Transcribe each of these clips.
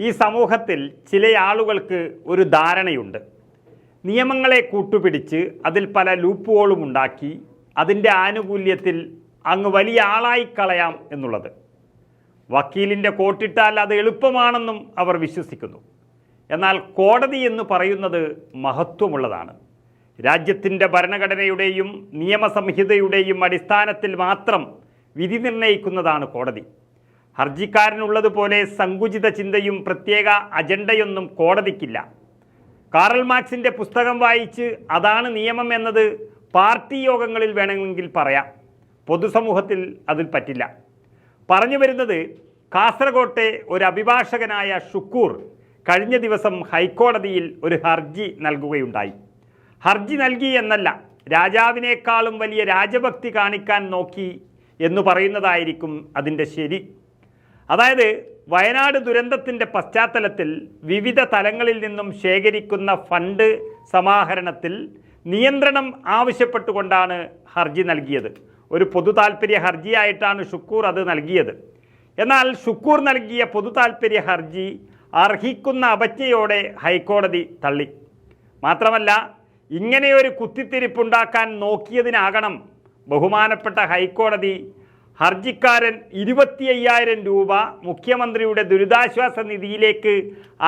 ഈ സമൂഹത്തിൽ ചില ആളുകൾക്ക് ഒരു ധാരണയുണ്ട്. നിയമങ്ങളെ കൂട്ടുപിടിച്ച് അതിൽ പല ലൂപ്പുകളും ഉണ്ടാക്കി അതിന്റെ ആനുകൂല്യത്തിൽ അങ്ങ് വലിയ ആളായി കളയാം എന്നുള്ളത്. വക്കീലിന്റെ കോട്ടിട്ടാൽ അത് എളുപ്പമാണെന്നും അവർ വിശ്വസിക്കുന്നു. എന്നാൽ കോടതി എന്ന് പറയുന്നത് മഹത്വമുള്ളതാണ്. രാജ്യത്തിന്റെ ഭരണഘടനയുടെയും നിയമസംഹിതയുടെയും അടിസ്ഥാനത്തിൽ മാത്രം വിധി നിർണയിക്കുന്നതാണ് കോടതി. ഹർജിക്കാരനുള്ളതുപോലെ സങ്കുചിത ചിന്തയും പ്രത്യേക അജണ്ടയൊന്നും കോടതിക്കില്ല. കാറൽ മാർക്സിന്റെ പുസ്തകം വായിച്ച് അതാണ് നിയമം എന്നത് പാർട്ടി യോഗങ്ങളിൽ വേണമെങ്കിൽ പറയാം. പൊതുസമൂഹത്തിൽ അതിൽ പറ്റില്ല. പറഞ്ഞു വരുന്നത് കാസർകോട്ടെ ഒരു അഭിഭാഷകനായ ഷുക്കൂർ കഴിഞ്ഞ ദിവസം ഹൈക്കോടതിയിൽ ഒരു ഹർജി നൽകുകയുണ്ടായി. ഹർജി നൽകി എന്നല്ല രാജാവിനേക്കാളും വലിയ രാജഭക്തി കാണിക്കാൻ നോക്കി എന്ന് പറയുന്നതായിരിക്കും അതിന്റെ ശരി. അതായത് വയനാട് ദുരന്തത്തിന്റെ പശ്ചാത്തലത്തിൽ വിവിധ തലങ്ങളിൽ നിന്നും ശേഖരിക്കുന്ന ഫണ്ട് സമാഹരണത്തിൽ നിയന്ത്രണം ആവശ്യപ്പെട്ടുകൊണ്ടാണ് ഹർജി നൽകിയത്. ഒരു പൊതു താൽപ്പര്യ ഹർജിയായിട്ടാണ് ഷുക്കൂർ അത് നൽകിയത്. എന്നാൽ ഷുക്കൂർ നൽകിയ പൊതു താൽപ്പര്യ ഹർജി അർഹിക്കുന്ന അപജ്ഞയോടെ ഹൈക്കോടതി തള്ളി. മാത്രമല്ല ഇങ്ങനെയൊരു കുത്തിത്തിരിപ്പുണ്ടാക്കാൻ നോക്കിയതിനാകണം ബഹുമാനപ്പെട്ട ഹൈക്കോടതി ഹർജിക്കാരൻ ഇരുപത്തി അയ്യായിരം രൂപ മുഖ്യമന്ത്രിയുടെ ദുരിതാശ്വാസ നിധിയിലേക്ക്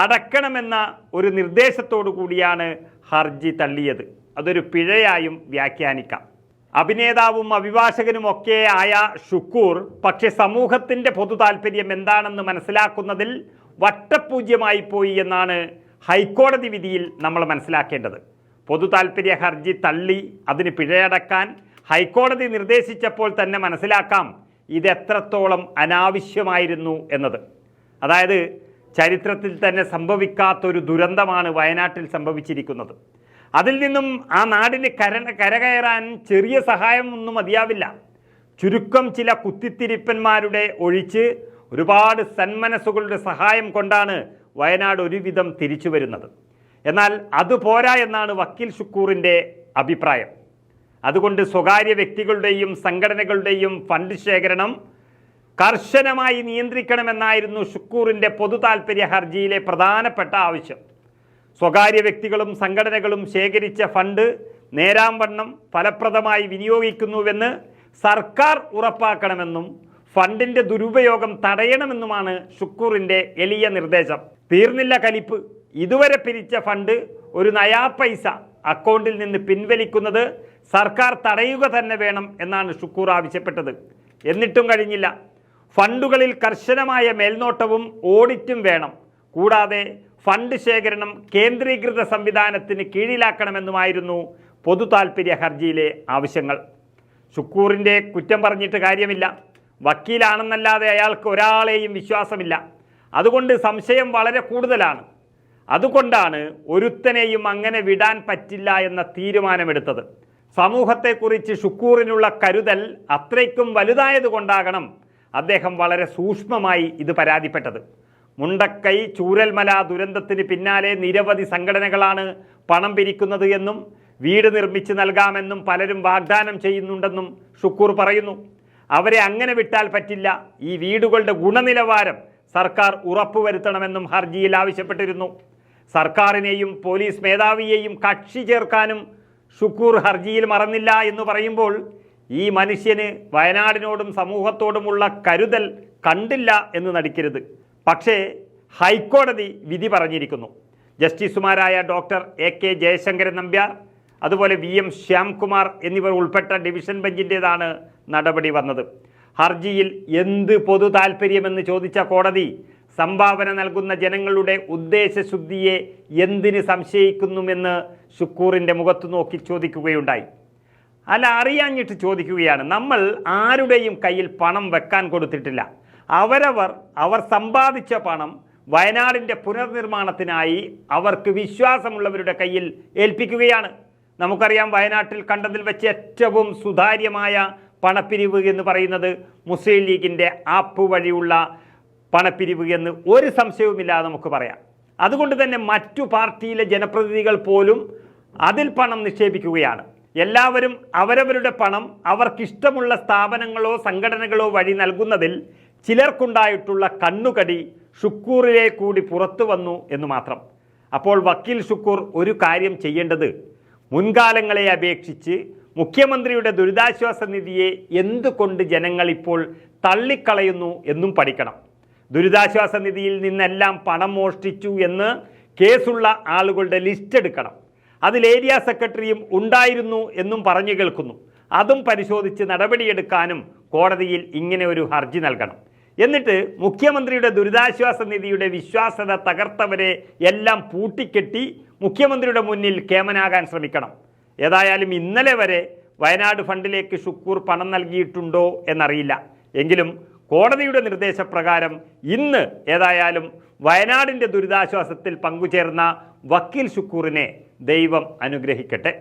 അടക്കണമെന്ന ഒരു നിർദ്ദേശത്തോടു കൂടിയാണ് ഹർജി തള്ളിയത്. അതൊരു പിഴയായും വ്യാഖ്യാനിക്കാം. അഭിനേതാവും അഭിഭാഷകനുമൊക്കെ ആയ ഷുക്കൂർ പക്ഷെ സമൂഹത്തിന്റെ പൊതു എന്താണെന്ന് മനസ്സിലാക്കുന്നതിൽ വട്ടപൂജ്യമായി പോയി എന്നാണ് ഹൈക്കോടതി വിധിയിൽ നമ്മൾ മനസ്സിലാക്കേണ്ടത്. പൊതു താല്പര്യ ഹർജി തള്ളി അതിന് പിഴയടക്കാൻ ഹൈക്കോടതി നിർദ്ദേശിച്ചപ്പോൾ തന്നെ മനസ്സിലാക്കാം ഇതെത്രത്തോളം അനാവശ്യമായിരുന്നു എന്നത്. അതായത് ചരിത്രത്തിൽ തന്നെ സംഭവിക്കാത്തൊരു ദുരന്തമാണ് വയനാട്ടിൽ സംഭവിച്ചിരിക്കുന്നത്. അതിൽ നിന്നും ആ നാടിന് കര കരകയറാൻ ചെറിയ സഹായമൊന്നും മതിയാവില്ല. ചുരുക്കം ചില കുത്തിത്തിരിപ്പന്മാരുടെ ഒഴിച്ച് ഒരുപാട് സന്മനസ്സുകളുടെ സഹായം കൊണ്ടാണ് വയനാട് ഒരുവിധം തിരിച്ചു വരുന്നത് എന്നാൽ അതുപോരാ എന്നാണ് വക്കീൽ ഷുക്കൂറിന്റെ അഭിപ്രായം. അതുകൊണ്ട് സ്വകാര്യ വ്യക്തികളുടെയും സംഘടനകളുടെയും ഫണ്ട് ശേഖരണം കർശനമായി നിയന്ത്രിക്കണമെന്നായിരുന്നു ഷുക്കൂറിന്റെ പൊതു താൽപ്പര്യ ഹർജിയിലെ പ്രധാനപ്പെട്ട ആവശ്യം. സ്വകാര്യ വ്യക്തികളും സംഘടനകളും ശേഖരിച്ച ഫണ്ട് നേരാംവണ്ണം ഫലപ്രദമായി വിനിയോഗിക്കുന്നുവെന്ന് സർക്കാർ ഉറപ്പാക്കണമെന്നും ഫണ്ടിന്റെ ദുരുപയോഗം തടയണമെന്നുമാണ് ഷുക്കൂറിന്റെ എളിയ നിർദ്ദേശം. തീർന്നില്ല കലിപ്പ്. ഇതുവരെ പിരിച്ച ഫണ്ട് ഒരു നയാ പൈസ അക്കൗണ്ടിൽ നിന്ന് പിൻവലിക്കുന്നത് സർക്കാർ തടയുക തന്നെ വേണം എന്നാണ് ഷുക്കൂർ ആവശ്യപ്പെട്ടത്. എന്നിട്ടും കഴിഞ്ഞില്ല. ഫണ്ടുകളിൽ കർശനമായ മേൽനോട്ടവും ഓഡിറ്റും വേണം. കൂടാതെ ഫണ്ട് ശേഖരണം കേന്ദ്രീകൃത സംവിധാനത്തിന് കീഴിലാക്കണമെന്നുമായിരുന്നു പൊതു താൽപ്പര്യ ഹർജിയിലെ ആവശ്യങ്ങൾ. ഷുക്കൂറിന്റെ കുറ്റം പറഞ്ഞിട്ട് കാര്യമില്ല. വക്കീലാണെന്നല്ലാതെ അയാൾക്ക് ഒരാളെയും വിശ്വാസമില്ല. അതുകൊണ്ട് സംശയം വളരെ കൂടുതലാണ്. അതുകൊണ്ടാണ് ഒരുത്തനെയും അങ്ങനെ വിടാൻ പറ്റില്ല എന്ന തീരുമാനമെടുത്തത്. സമൂഹത്തെക്കുറിച്ച് ഷുക്കൂറിനുള്ള കരുതൽ അത്രയ്ക്കും വലുതായതുകൊണ്ടാകണം അദ്ദേഹം വളരെ സൂക്ഷ്മമായി ഇത് പരാതിപ്പെട്ടത്. മുണ്ടക്കൈ ചൂരൽമല ദുരന്തത്തിന് പിന്നാലെ നിരവധി സംഘടനകളാണ് പണം പിരിക്കുന്നത് എന്നും വീട് നിർമ്മിച്ച് നൽകാമെന്നും പലരും വാഗ്ദാനം ചെയ്യുന്നുണ്ടെന്നും ഷുക്കൂർ പറയുന്നു. അവരെ അങ്ങനെ വിട്ടാൽ പറ്റില്ല. ഈ വീടുകളുടെ ഗുണനിലവാരം സർക്കാർ ഉറപ്പുവരുത്തണമെന്നും ഹർജിയിൽ ആവശ്യപ്പെട്ടിരുന്നു. സർക്കാരിനെയും പോലീസ് മേധാവിയെയും കക്ഷി ചേർക്കാനും ഷുക്കൂർ ഹർജിയിൽ മറന്നില്ല എന്ന് പറയുമ്പോൾ ഈ മനുഷ്യന് വയനാടിനോടും സമൂഹത്തോടുമുള്ള കരുതൽ കണ്ടില്ല എന്ന് നടിക്കരുത്. പക്ഷേ ഹൈക്കോടതി വിധി പറഞ്ഞിരിക്കുന്നു. ജസ്റ്റിസുമാരായ doctor A K Jayasankaran Nambiar അതുപോലെ വി എം ശ്യാംകുമാർ എന്നിവർ ഉൾപ്പെട്ട ഡിവിഷൻ ബെഞ്ചിന്റേതാണ് നടപടി വന്നത്. ഹർജിയിൽ എന്ത് പൊതു താൽപ്പര്യമെന്ന് ചോദിച്ച കോടതി സംഭാവന നൽകുന്ന ജനങ്ങളുടെ ഉദ്ദേശശുദ്ധിയെ എന്തിന് സംശയിക്കുന്നുവെന്ന് ഷുക്കൂറിന്റെ മുഖത്ത് നോക്കി ചോദിക്കുകയുണ്ടായി. അല്ല അറിയാഞ്ഞിട്ട് ചോദിക്കുകയാണ്. നമ്മൾ ആരുടെയും കയ്യിൽ പണം വെക്കാൻ കൊടുത്തിട്ടില്ല. അവരവർ അവർ സമ്പാദിച്ച പണം വയനാടിന്റെ പുനർനിർമ്മാണത്തിനായി അവർക്ക് വിശ്വാസമുള്ളവരുടെ കയ്യിൽ ഏൽപ്പിക്കുകയാണ്. നമുക്കറിയാം വയനാട്ടിൽ കണ്ടതിൽ വെച്ച് ഏറ്റവും സുതാര്യമായ പണപ്പിരിവ് എന്ന് പറയുന്നത് മുസ്ലിം ലീഗിന്റെ ആപ്പ് വഴിയുള്ള പണപ്പിരിവ് എന്ന് ഒരു സംശയവുമില്ലാതെ നമുക്ക് പറയാം. അതുകൊണ്ട് തന്നെ മറ്റു പാർട്ടിയിലെ ജനപ്രതിനിധികൾ പോലും അതിൽ പണം നിക്ഷേപിക്കുകയാണ്. എല്ലാവരും അവരവരുടെ പണം അവർക്കിഷ്ടമുള്ള സ്ഥാപനങ്ങളോ സംഘടനകളോ വഴി നൽകുന്നതിൽ ചിലർക്കുണ്ടായിട്ടുള്ള കണ്ണുകടി ഷുക്കൂറിലെ കൂടി പുറത്തു വന്നു എന്ന് മാത്രം. അപ്പോൾ വക്കീൽ ഷുക്കൂർ ഒരു കാര്യം ചെയ്യേണ്ടത് മുൻകാലങ്ങളെ അപേക്ഷിച്ച് മുഖ്യമന്ത്രിയുടെ ദുരിതാശ്വാസ നിധിയെ എന്തുകൊണ്ട് ജനങ്ങൾ ഇപ്പോൾ തള്ളിക്കളയുന്നു എന്നും പഠിക്കണം. ദുരിതാശ്വാസ നിധിയിൽ നിന്നെല്ലാം പണം മോഷ്ടിച്ചു എന്ന് കേസുള്ള ആളുകളുടെ ലിസ്റ്റ് എടുക്കണം. അതിൽ ഏരിയ സെക്രട്ടറിയും ഉണ്ടായിരുന്നു എന്നും പറഞ്ഞു കേൾക്കുന്നു. അതും പരിശോധിച്ച് നടപടിയെടുക്കാനും കോടതിയിൽ ഇങ്ങനെ ഒരു ഹർജി നൽകണം. എന്നിട്ട് മുഖ്യമന്ത്രിയുടെ ദുരിതാശ്വാസ നിധിയുടെ വിശ്വാസത തകർത്തവരെ എല്ലാം പൂട്ടിക്കെട്ടി മുഖ്യമന്ത്രിയുടെ മുന്നിൽ കേമനാകാൻ ശ്രമിക്കണം. ഏതായാലും ഇന്നലെ വരെ വയനാട് ഫണ്ടിലേക്ക് ഷുക്കൂർ പണം നൽകിയിട്ടുണ്ടോ എന്നറിയില്ല. എങ്കിലും കോടതിയുടെ നിർദ്ദേശപ്രകാരം ഇന്ന് ഏതായാലും വയനാടിന്റെ ദുരിതാശ്വാസത്തിൽ പങ്കുചേർന്ന വക്കീൽ ശുക്കൂറിനെ ദൈവം അനുഗ്രഹിക്കട്ടെ.